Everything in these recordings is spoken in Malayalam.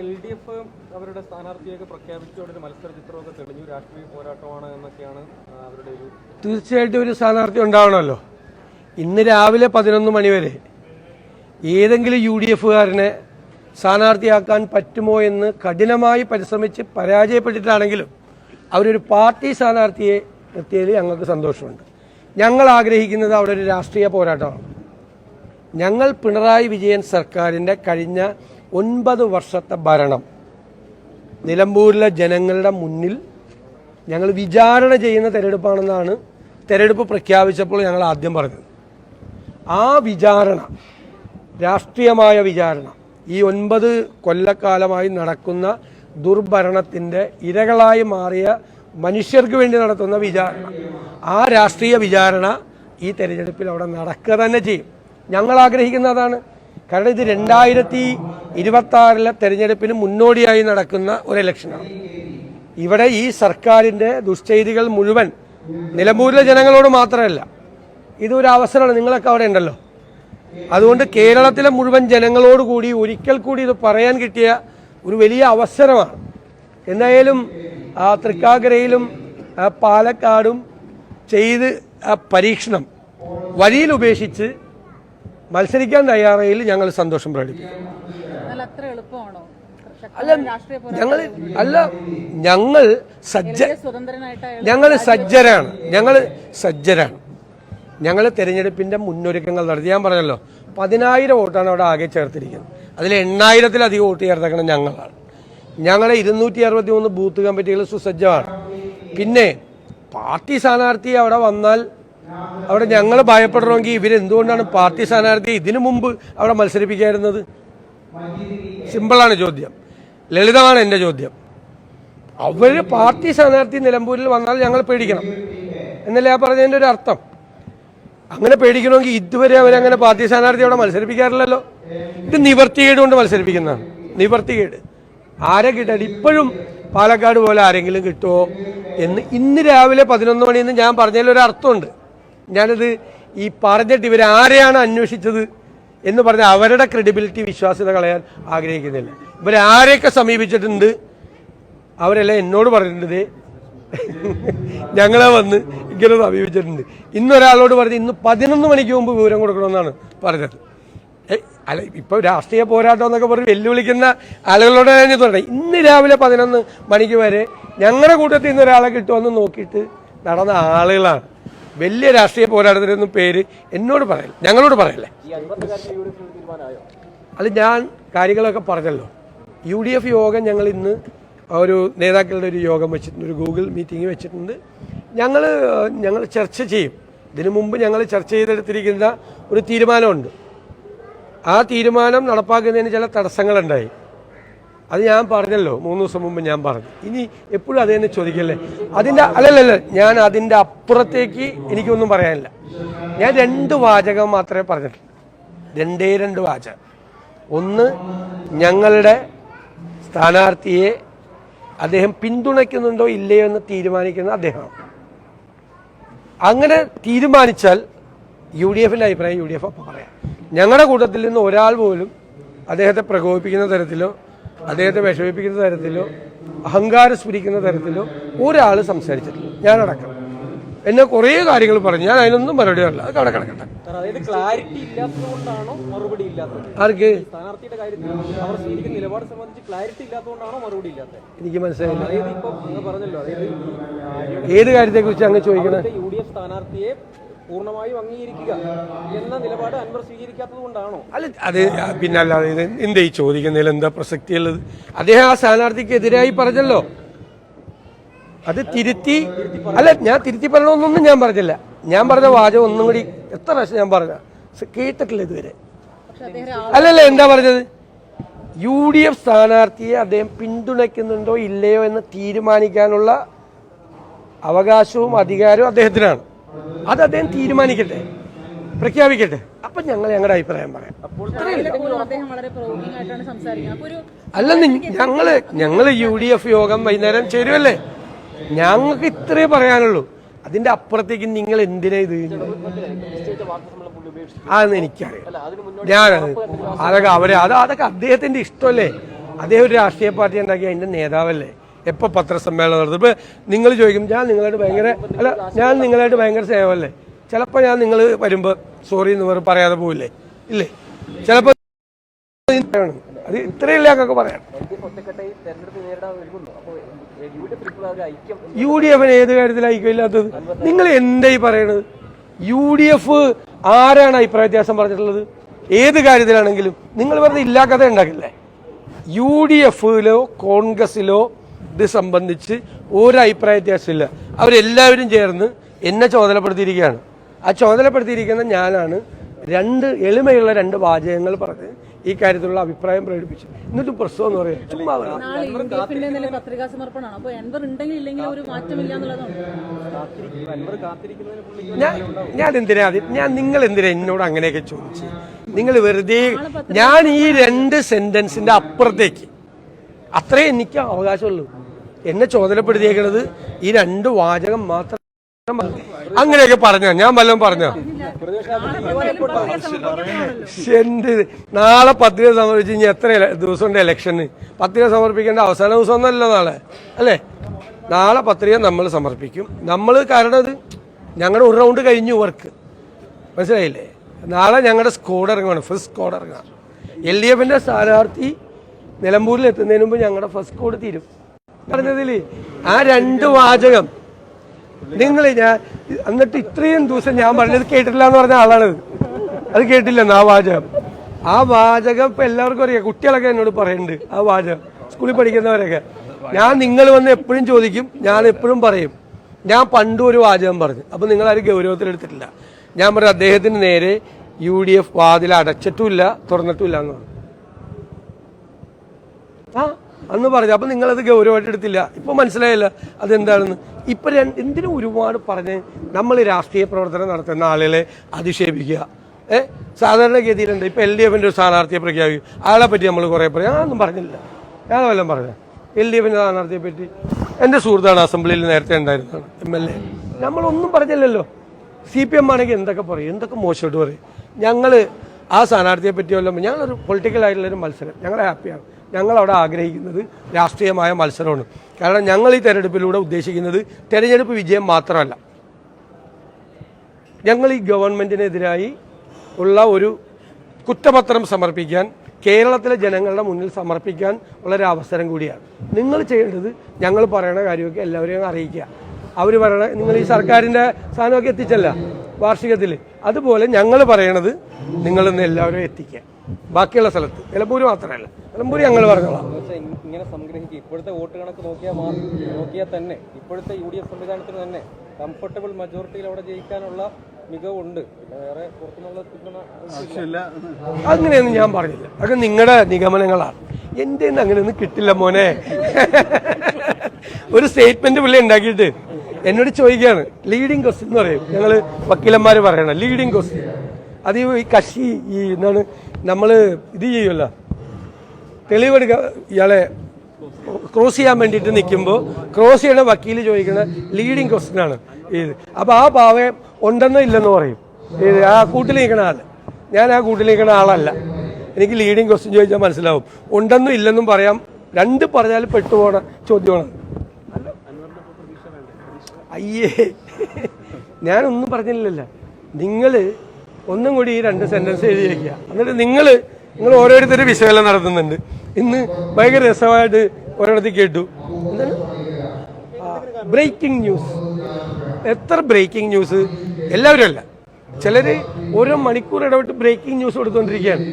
എൽ ഡി എഫ് അവരുടെ സ്ഥാനാർത്ഥിയൊക്കെ പ്രഖ്യാപിച്ചുകൊണ്ടൊരു മത്സര ചിത്രമൊക്കെ തെളിഞ്ഞു. രാഷ്ട്രീയ പോരാട്ടമാണ് എന്നൊക്കെയാണ് അവരുടെ ഒരു തീർച്ചയായിട്ടും ഒരു സ്ഥാനാർത്ഥി ഉണ്ടാവണമല്ലോ. ഇന്ന് രാവിലെ പതിനൊന്ന് മണിവരെ ഏതെങ്കിലും യു ഡി എഫുകാരനെ സ്ഥാനാർത്ഥിയാക്കാൻ പറ്റുമോ എന്ന് കഠിനമായി പരിശ്രമിച്ച് പരാജയപ്പെട്ടിട്ടാണെങ്കിലും അവരൊരു പാർട്ടി സ്ഥാനാർത്ഥിയെ നിർത്തിയതിൽ ഞങ്ങൾക്ക് സന്തോഷമുണ്ട്. ഞങ്ങൾ ആഗ്രഹിക്കുന്നത് അവിടെ ഒരു രാഷ്ട്രീയ പോരാട്ടമാണ്. ഞങ്ങൾ പിണറായി വിജയൻ സർക്കാരിന്റെ കഴിഞ്ഞ ഒൻപത് വർഷത്തെ ഭരണം നിലമ്പൂരിലെ ജനങ്ങളുടെ മുന്നിൽ ഞങ്ങൾ വിചാരണ ചെയ്യുന്ന തെരഞ്ഞെടുപ്പാണെന്നാണ് തെരഞ്ഞെടുപ്പ് പ്രഖ്യാപിച്ചപ്പോൾ ഞങ്ങൾ ആദ്യം പറഞ്ഞത്. ആ വിചാരണ രാഷ്ട്രീയമായ വിചാരണ ഈ ഒൻപത് കൊല്ലക്കാലമായി നടക്കുന്ന ദുർഭരണത്തിന്റെ ഇരകളായി മാറിയ മനുഷ്യർക്ക് വേണ്ടി നടത്തുന്ന വിചാരണ ആ രാഷ്ട്രീയ വിചാരണ ഈ തെരഞ്ഞെടുപ്പിൽ അവിടെ നടക്കുക തന്നെ ചെയ്യും. ഞങ്ങൾ ആഗ്രഹിക്കുന്ന അതാണ് കാരണം ഇത് രണ്ടായിരത്തി ഇരുപത്തി ആറിലെ തെരഞ്ഞെടുപ്പിന് മുന്നോടിയായി നടക്കുന്ന ഒരു ഇലക്ഷനാണ്. ഇവിടെ ഈ സർക്കാരിന്റെ ദുശ്ചെയ്തികൾ മുഴുവൻ നിലമ്പൂരിലെ ജനങ്ങളോട് മാത്രമല്ല ഇതൊരു അവസരമാണ് നിങ്ങളൊക്കെ അവിടെ ഉണ്ടല്ലോ. അതുകൊണ്ട് കേരളത്തിലെ മുഴുവൻ ജനങ്ങളോട് കൂടി ഒരിക്കൽ കൂടി ഇത് പറയാൻ കിട്ടിയ ഒരു വലിയ അവസരമാണ്. എന്തായാലും തൃക്കാക്കരയിലും പാലക്കാടും ചെയ്ത് പരീക്ഷണം വഴിയിൽ ഉപേക്ഷിച്ച് മത്സരിക്കാൻ തയ്യാറായി ഞങ്ങൾ സന്തോഷം പ്രകടിപ്പിക്കും. അല്ല ഞങ്ങൾ അല്ല ഞങ്ങൾ സജ്ജ ഞങ്ങൾ സജ്ജരാണ്. ഞങ്ങൾ സജ്ജരാണ്. ഞങ്ങൾ തെരഞ്ഞെടുപ്പിന്റെ മുന്നൊരുക്കങ്ങൾ നടത്തി. ഞാൻ പറഞ്ഞല്ലോ പതിനായിരം വോട്ടാണ് അവിടെ ആകെ ചേർത്തിരിക്കുന്നത്. അതിൽ എണ്ണായിരത്തിലധികം വോട്ട് ചേർത്തേക്കണം ഞങ്ങളാണ്. ഞങ്ങളെ ഇരുന്നൂറ്റി അറുപത്തി മൂന്ന് ബൂത്ത് കമ്മിറ്റികൾ സുസജ്ജമാണ്. പിന്നെ പാർട്ടി സ്ഥാനാർത്ഥി അവിടെ വന്നാൽ അവിടെ ഞങ്ങൾ ഭയപ്പെടണമെങ്കിൽ ഇവരെന്തുകൊണ്ടാണ് പാർട്ടി സ്ഥാനാർത്ഥി ഇതിനു മുമ്പ് അവിടെ മത്സരിപ്പിക്കായിരുന്നത് സിമ്പിളാണ് ചോദ്യം. ലളിതമാണ് എന്റെ ചോദ്യം. അവർ പാർട്ടി സ്ഥാനാർത്ഥി നിലമ്പൂരിൽ വന്നാൽ ഞങ്ങൾ പേടിക്കണം. എന്നല്ലേ ആ പറഞ്ഞതിന്റെ ഒരു അർത്ഥം? അങ്ങനെ പേടിക്കണമെങ്കിൽ ഇതുവരെ അവരങ്ങനെ പാർട്ടി സ്ഥാനാർത്ഥി അവിടെ മത്സരിപ്പിക്കാറില്ലല്ലോ. ഇത് നിവർത്തികേട് കൊണ്ട് മത്സരിപ്പിക്കുന്നതാണ്. നിവർത്തികേട്. ആരെ കിട്ടാൻ? ഇപ്പോഴും പാലക്കാട് പോലെ ആരെങ്കിലും കിട്ടുമോ എന്ന് ഇന്ന് രാവിലെ പതിനൊന്ന് മണിന്ന് ഞാൻ പറഞ്ഞതിൽ ഒരു അർത്ഥമുണ്ട്. ഞാനിത് ഈ പറഞ്ഞിട്ട് ഇവരാരെയാണ് അന്വേഷിച്ചത് എന്ന് പറഞ്ഞ അവരുടെ ക്രെഡിബിലിറ്റി വിശ്വാസ്യത കളയാൻ ആഗ്രഹിക്കുന്നില്ല. ഇവരാരെയൊക്കെ സമീപിച്ചിട്ടുണ്ട്? അവരെല്ലാം എന്നോട് പറഞ്ഞിട്ടുണ്ട് ഞങ്ങളെ വന്ന് ഇങ്ങനെ സമീപിച്ചിട്ടുണ്ട്. ഇന്നൊരാളോട് പറഞ്ഞ് ഇന്ന് പതിനൊന്ന് മണിക്ക് മുമ്പ് വിവരം കൊടുക്കണമെന്നാണ് പറഞ്ഞത്. അല്ല ഇപ്പൊ രാഷ്ട്രീയ പോരാട്ടം എന്നൊക്കെ പറഞ്ഞ് വെല്ലുവിളിക്കുന്ന ആളുകളോട് ഞാൻ തുടങ്ങി ഇന്ന് രാവിലെ പതിനൊന്ന് മണിക്ക് വരെ ഞങ്ങളുടെ കൂട്ടത്തിൽ നിന്ന് ഒരാളെ കിട്ടുമെന്ന് നോക്കിയിട്ട് നടന്ന ആളുകളാണ്. വലിയ രാഷ്ട്രീയ പോരാട്ടത്തിനൊന്നും പേര് എന്നോട് പറയല്ല. ഞങ്ങളോട് പറയല്ലേ. അത് ഞാൻ കാര്യങ്ങളൊക്കെ പറഞ്ഞല്ലോ. യു ഡി എഫ് യോഗം ഞങ്ങൾ ഇന്ന് ഒരു നേതാക്കളുടെ ഒരു യോഗം വെച്ചിട്ടുണ്ട് ഒരു ഗൂഗിൾ മീറ്റിംഗ് വെച്ചിട്ടുണ്ട്. ഞങ്ങൾ ഞങ്ങൾ ചർച്ച ചെയ്യും. ഇതിനു മുമ്പ് ഞങ്ങൾ ചർച്ച ചെയ്തെടുത്തിരിക്കുന്ന ഒരു തീരുമാനമുണ്ട്. ആ തീരുമാനം നടപ്പാക്കുന്നതിന് ചില തടസ്സങ്ങളുണ്ടായി. അത് ഞാൻ പറഞ്ഞല്ലോ. മൂന്ന് ദിവസം മുമ്പ് ഞാൻ പറഞ്ഞു. ഇനി എപ്പോഴും അത് തന്നെ ചോദിക്കല്ലേ? അതിന്റെ അല്ലല്ലല്ല. ഞാൻ അതിന്റെ അപ്പുറത്തേക്ക് എനിക്കൊന്നും പറയാനില്ല. ഞാൻ രണ്ട് വാചകം മാത്രമേ പറഞ്ഞിട്ടുള്ളൂ. രണ്ടേ രണ്ട് വാചകം. ഒന്ന് ഞങ്ങളുടെ സ്ഥാനാർത്ഥിയെ അദ്ദേഹം പിന്തുണയ്ക്കുന്നുണ്ടോ ഇല്ലയോ എന്ന് തീരുമാനിക്കുന്ന അദ്ദേഹമാണ് അങ്ങനെ തീരുമാനിച്ചാൽ യു ഡി എഫിന്റെ അഭിപ്രായം യു ഡി എഫ് അപ്പം പറയാം. ഞങ്ങളുടെ കൂട്ടത്തിൽ നിന്ന് ഒരാൾ പോലും അദ്ദേഹത്തെ പ്രകോപിപ്പിക്കുന്ന തരത്തിലോ അദ്ദേഹത്തെ വിഷമിപ്പിക്കുന്ന തരത്തിലോ അഹങ്കാരം സ്ഫുരിക്കുന്ന തരത്തിലോ ഒരാൾ സംസാരിച്ചിട്ടില്ല. ഞാനടക്കം. എന്നെ കുറേ കാര്യങ്ങൾ പറഞ്ഞു. ഞാൻ അതിനൊന്നും മറുപടി പറയില്ല അത് അവിടെ കിടക്കട്ടെ ആർക്ക്? എനിക്ക് മനസ്സിലായില്ല. ഏത് കാര്യത്തെ കുറിച്ച് അങ്ങ് ചോദിക്കണേ? യു ഡി എഫ് സ്ഥാനാർത്ഥിയെ പൂർണമായും അംഗീകരിക്കുക എന്ന നിലപാട് അൻവർ സ്വീകരിക്കാത്തത് കൊണ്ടാണോ? അല്ല അത് പിന്നെ അല്ലാതെ ഇത് എന്താ ഈ ചോദിക്കുന്നതിൽ എന്താ പ്രസക്തിയുള്ളത്? അദ്ദേഹം ആ സ്ഥാനാർത്ഥിക്ക് എതിരായി പറഞ്ഞല്ലോ. അത് തിരുത്തി അല്ല ഞാൻ തിരുത്തി പറയണമെന്നൊന്നും ഞാൻ പറഞ്ഞില്ല. ഞാൻ പറഞ്ഞ വാചകം ഒന്നും കൂടി എത്ര പ്രാവശ്യം ഞാൻ പറഞ്ഞ കേട്ടിട്ടില്ല ഇതുവരെ. അല്ലല്ല എന്താ പറഞ്ഞത്? യു ഡി എഫ് സ്ഥാനാർത്ഥിയെ അദ്ദേഹം പിന്തുണയ്ക്കുന്നുണ്ടോ ഇല്ലയോ എന്ന് തീരുമാനിക്കാനുള്ള അവകാശവും അധികാരവും അദ്ദേഹത്തിനാണ്. അത് അദ്ദേഹം തീരുമാനിക്കട്ടെ. പ്രഖ്യാപിക്കട്ടെ. അപ്പൊ ഞങ്ങൾ ഞങ്ങളുടെ അഭിപ്രായം പറയാം. അല്ലെന്ന് ഞങ്ങൾ ഞങ്ങൾ യു ഡി എഫ് യോഗം വൈകുന്നേരം ചേരുവല്ലേ? ഞങ്ങൾക്ക് ഇത്രേ പറയാനുള്ളൂ. അതിന്റെ അപ്പുറത്തേക്ക് നിങ്ങൾ എന്തിനാ ഇത്? അതെന്ന് എനിക്കറിയാം ഞാനത് അതൊക്കെ അവരെ അത് അതൊക്കെ അദ്ദേഹത്തിന്റെ ഇഷ്ടമല്ലേ? അദ്ദേഹം ഒരു രാഷ്ട്രീയ പാർട്ടി ഉണ്ടാക്കി അതിന്റെ നേതാവല്ലേ? എപ്പോ പത്രസമ്മേളനം നടത്തും? ഇപ്പോൾ നിങ്ങൾ ചോദിക്കും ഞാൻ നിങ്ങളായിട്ട് ഭയങ്കര അല്ല ഞാൻ നിങ്ങളായിട്ട് ഭയങ്കര സ്നേഹമല്ലേ? ചിലപ്പോൾ ഞാൻ നിങ്ങൾ വരുമ്പോൾ സോറി എന്ന് പറഞ്ഞ് പറയാതെ പോവില്ലേ? ഇല്ലേ? ചിലപ്പോൾ അത് ഇത്രയല്ലേ എന്നൊക്കെ പറയാം യു ഡി എഫിന് ഏത് കാര്യത്തിൽ ഐക്യമില്ലാത്തത്? നിങ്ങൾ എന്തായി പറയണത്? യു ഡി എഫ് ആരാണ് അഭിപ്രായ വ്യത്യാസം പറഞ്ഞിട്ടുള്ളത്? ഏത് കാര്യത്തിലാണെങ്കിലും നിങ്ങൾ വെറുതെ ഇല്ലാ കഥ ഉണ്ടാക്കില്ലേ? യു ഡി എഫിലോ കോൺഗ്രസിലോ ഇത് സംബന്ധിച്ച് ഒരു അഭിപ്രായ വ്യത്യാസമില്ല. അവരെല്ലാവരും ചേർന്ന് എന്നെ ചുമതലപ്പെടുത്തിയിരിക്കുകയാണ് ആ ചുമതലപ്പെടുത്തിയിരിക്കുന്ന ഞാനാണ് രണ്ട് എളിമയുള്ള രണ്ട് വാചകങ്ങൾ പറഞ്ഞ് ഈ കാര്യത്തിലുള്ള അഭിപ്രായം പ്രകടിപ്പിച്ചു എന്നിട്ട് പ്രശ്നം എന്ന് പറയാം ചുമ്മാ ഞാൻ ഞാൻ എന്തിനാ ഞാൻ നിങ്ങൾ എന്തിനാ എന്നോട് അങ്ങനെയൊക്കെ ചോദിച്ചു നിങ്ങൾ വെറുതെ ഞാൻ ഈ രണ്ട് സെന്റൻസിന്റെ അപ്പുറത്തേക്ക് അത്രേ എനിക്ക് അവകാശമുള്ളൂ. എന്നെ ചുമതലപ്പെടുത്തിയേക്കുന്നത് ഈ രണ്ട് വാചകം മാത്രം മതി. അങ്ങനെയൊക്കെ പറഞ്ഞ? ഞാൻ വല്ലതും പറഞ്ഞ? നാളെ പത്രിക സമർപ്പിച്ച് ഇനി എത്ര ദിവസമുണ്ട് ഇലക്ഷന് പത്രിക സമർപ്പിക്കേണ്ട അവസാന ദിവസം ഒന്നല്ലോ നാളെ. അല്ലേ? നാളെ പത്രിക നമ്മൾ സമർപ്പിക്കും. നമ്മൾ കാരണം ഇത് ഞങ്ങളുടെ ഒരു റൗണ്ട് കഴിഞ്ഞു വർക്ക് മനസ്സിലായില്ലേ? നാളെ ഞങ്ങളുടെ സ്കോഡ് ഇറങ്ങുകയാണ് ഫസ്റ്റ് സ്കോഡ് ഇറങ്ങുക എൽ ഡി എഫിന്റെ സ്ഥാനാർത്ഥി നിലമ്പൂരിൽ എത്തുന്നതിന് മുമ്പ് ഞങ്ങളുടെ ഫസ്റ്റ് കോഡ് തീരും. പറഞ്ഞതിൽ ആ രണ്ട് വാചകം. നിങ്ങൾ ഞാൻ എന്നിട്ട് ഇത്രയും ദിവസം ഞാൻ പറഞ്ഞത് കേട്ടിട്ടില്ല എന്ന് പറഞ്ഞ ആളാണ് അത്. കേട്ടില്ലെന്ന് ആ വാചകം. ആ വാചകം ഇപ്പൊ എല്ലാവർക്കും അറിയാം. കുട്ടികളൊക്കെ എന്നോട് പറയുന്നുണ്ട് ആ വാചകം. സ്കൂളിൽ പഠിക്കുന്നവരൊക്കെ. ഞാൻ നിങ്ങൾ വന്ന് എപ്പോഴും ചോദിക്കും ഞാൻ എപ്പോഴും പറയും. ഞാൻ പണ്ടും ഒരു വാചകം പറഞ്ഞു. അപ്പൊ നിങ്ങൾ ആരും ഗൗരവത്തിലെടുത്തിട്ടില്ല ഞാൻ പറഞ്ഞു അദ്ദേഹത്തിന് നേരെ യു ഡി എഫ് വാതിൽ അടച്ചിട്ടുമില്ല തുറന്നിട്ടുമില്ല എന്ന് പറഞ്ഞു. ആ അന്ന് പറഞ്ഞു. അപ്പം നിങ്ങളത് ഗൗരവമായിട്ട് എടുത്തില്ല. ഇപ്പം മനസ്സിലായില്ല അതെന്താണെന്ന്. ഇപ്പം രണ്ട് എന്തിനും ഒരുപാട് പറഞ്ഞ് നമ്മൾ രാഷ്ട്രീയ പ്രവർത്തനം നടത്തുന്ന ആളുകളെ അധിക്ഷേപിക്കുക. ഏ? സാധാരണഗതിയിലുണ്ട്. ഇപ്പം എൽ ഡി എഫിന്റെ ഒരു സ്ഥാനാർത്ഥിയെ പ്രഖ്യാപിക്കും ആളെ പറ്റി നമ്മൾ കുറേ പറയും. ഞാനൊന്നും പറഞ്ഞില്ല. ഞാൻ വല്ലതും പറഞ്ഞു എൽ ഡി എഫിന്റെ സ്ഥാനാർത്ഥിയെ പറ്റി. എന്റെ സുഹൃത്താണ് അസംബ്ലിയിൽ നേരത്തെ ഉണ്ടായിരുന്നതാണ് എം എൽ എ. നമ്മളൊന്നും പറഞ്ഞില്ലല്ലോ. സി പി എം ആണെങ്കിൽ എന്തൊക്കെ പറയും? എന്തൊക്കെ മോശമായിട്ട് പറയും? ഞങ്ങൾ ആ സ്ഥാനാർത്ഥിയെ പറ്റി വല്ലതും ഞങ്ങളൊരു പൊളിറ്റിക്കലായിട്ടുള്ളൊരു മത്സരം. ഞങ്ങൾ ഹാപ്പിയാണ് ഞങ്ങളവിടെ ആഗ്രഹിക്കുന്നത് രാഷ്ട്രീയമായ മത്സരമാണ്. കാരണം ഞങ്ങൾ ഈ തെരഞ്ഞെടുപ്പിലൂടെ ഉദ്ദേശിക്കുന്നത് തെരഞ്ഞെടുപ്പ് വിജയം മാത്രമല്ല. ഞങ്ങൾ ഈ ഗവൺമെന്റിനെതിരായി ഉള്ള ഒരു കുറ്റപത്രം സമർപ്പിക്കാൻ കേരളത്തിലെ ജനങ്ങളുടെ മുന്നിൽ സമർപ്പിക്കാൻ ഉള്ളൊരു അവസരം കൂടിയാണ്. നിങ്ങൾ ചെയ്യേണ്ടത് ഞങ്ങൾ പറയണ കാര്യമൊക്കെ എല്ലാവരെയും അറിയിക്കുക. അവർ പറയണ നിങ്ങൾ ഈ സർക്കാരിന്റെ സാധനമൊക്കെ എത്തിച്ചല്ല. വാർഷികത്തിൽ. അതുപോലെ ഞങ്ങൾ പറയണത് നിങ്ങളിന്ന് എല്ലാവരും എത്തിക്കുക ബാക്കിയുള്ള സ്ഥലത്ത്. നിലമ്പൂർ മാത്രമല്ല. നിലമ്പൂർ ഞങ്ങൾ പറഞ്ഞോളാം. ഇങ്ങനെ സംഗ്രഹിക്കുക ഇപ്പോഴത്തെ വോട്ട് കണക്ക് നോക്കിയാൽ നോക്കിയാൽ തന്നെ. ഇപ്പോഴത്തെ യു ഡി എഫ് സംവിധാനത്തിന് തന്നെ കംഫർട്ടബിൾ മെജോറിറ്റിയിൽ അവിടെ ജയിക്കാനുള്ള മികവുണ്ട്. വേറെ പുറത്തുനിന്നുള്ള അങ്ങനെയൊന്നും ഞാൻ പറഞ്ഞില്ല. അതൊക്കെ നിങ്ങളുടെ നിഗമനങ്ങളാണ്. എന്റെ അങ്ങനെയൊന്നും കിട്ടില്ല മോനെ. ഒരു സ്റ്റേറ്റ്മെന്റ് പുള്ളി ഉണ്ടാക്കിയിട്ട് എന്നോട് ചോദിക്കുകയാണ് ലീഡിങ് ക്വസ്റ്റ്യൻ എന്ന് പറയും. ഞങ്ങൾ വക്കീലന്മാർ പറയണം ലീഡിങ് ക്വസ്റ്റ്യൻ അത് ഈ കക്ഷി ഈ എന്താണ് നമ്മൾ ഇത് ചെയ്യുമല്ല തെളിവെടുക്ക ഇയാളെ ക്രോസ് ചെയ്യാൻ വേണ്ടിയിട്ട് നിൽക്കുമ്പോൾ ക്രോസ് ചെയ്യണ വക്കീൽ ചോദിക്കുന്ന ലീഡിങ് ക്വസ്റ്റ്യൻ ആണ് ഇത്. അപ്പോൾ ആ പാവം ഉണ്ടെന്നോ ഇല്ലെന്നോ പറയും. ഇത് ആ കൂട്ടിൽ നിൽക്കുന്ന ആൾ ഞാൻ ആ കൂട്ടിൽ നിൽക്കുന്ന ആളല്ല. എനിക്ക് ലീഡിങ് ക്വസ്റ്റ്യൻ ചോദിച്ചാൽ മനസ്സിലാവും. ഉണ്ടെന്നും ഇല്ലെന്നും പറയാം. രണ്ട് പറഞ്ഞാൽ പെട്ടുപോണ ചോദ്യമാണ്. അയ്യേ. ഞാനൊന്നും പറഞ്ഞില്ലല്ലോ. നിങ്ങൾ ഒന്നും കൂടി ഈ രണ്ട് സെന്റൻസ് എഴുതി വയ്ക്കുക എന്നിട്ട് നിങ്ങൾ നിങ്ങൾ ഓരോരുത്തരും വിശകലനം നടത്തുന്നുണ്ട്. ഇന്ന് ഭയങ്കര രസമായിട്ട് ഒരിടത്ത് കേട്ടു. ബ്രേക്കിംഗ് ന്യൂസ് എത്ര ബ്രേക്കിംഗ് ന്യൂസ് എല്ലാവരും അല്ല. ചിലർ ഓരോ മണിക്കൂർ ഇടപെട്ട് ബ്രേക്കിംഗ് ന്യൂസ് കൊടുത്തുകൊണ്ടിരിക്കുകയാണ്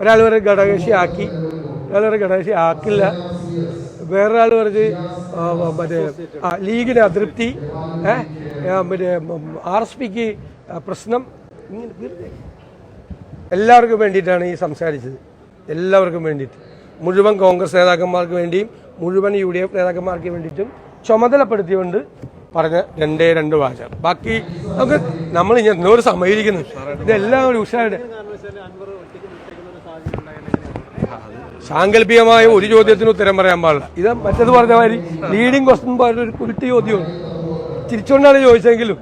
ഒരാൾ വരെ ഘടകകക്ഷി ആക്കി ഒരാൾ വരെ ഘടകകക്ഷി ആക്കില്ല. വേറൊരാൾ പറഞ്ഞ് മറ്റേ ലീഗിന് അതൃപ്തി മറ്റേ ആർ എസ് പിക്ക് പ്രശ്നം. ഇങ്ങനെ വെറുതെ. എല്ലാവർക്കും വേണ്ടിയിട്ടാണ് ഈ സംസാരിച്ചത്. എല്ലാവർക്കും വേണ്ടിയിട്ട്. മുഴുവൻ കോൺഗ്രസ് നേതാക്കന്മാർക്ക് വേണ്ടിയും മുഴുവൻ യു ഡി എഫ് നേതാക്കന്മാർക്ക് വേണ്ടിയിട്ടും ചുമതലപ്പെടുത്തിയുകൊണ്ട് പറഞ്ഞ രണ്ടേ രണ്ട് വാചകം. ബാക്കി നമുക്ക് നമ്മൾ ഇനി എന്നോട് സമയിരിക്കുന്നു ഇതെല്ലാം ഒരു ഉഷാരുടെ സാങ്കല്പികമായ ഒരു ചോദ്യത്തിന് ഉത്തരം പറയാൻ പാടില്ല. ഇത് മറ്റേത് പറഞ്ഞ മാതിരി ലീഡിങ് ക്വസ്റ്റൻ പോലെ ഒരു ചോദ്യം ചോദ്യമാണ് തിരിച്ചുകൊണ്ടാണ് ചോദിച്ചെങ്കിലും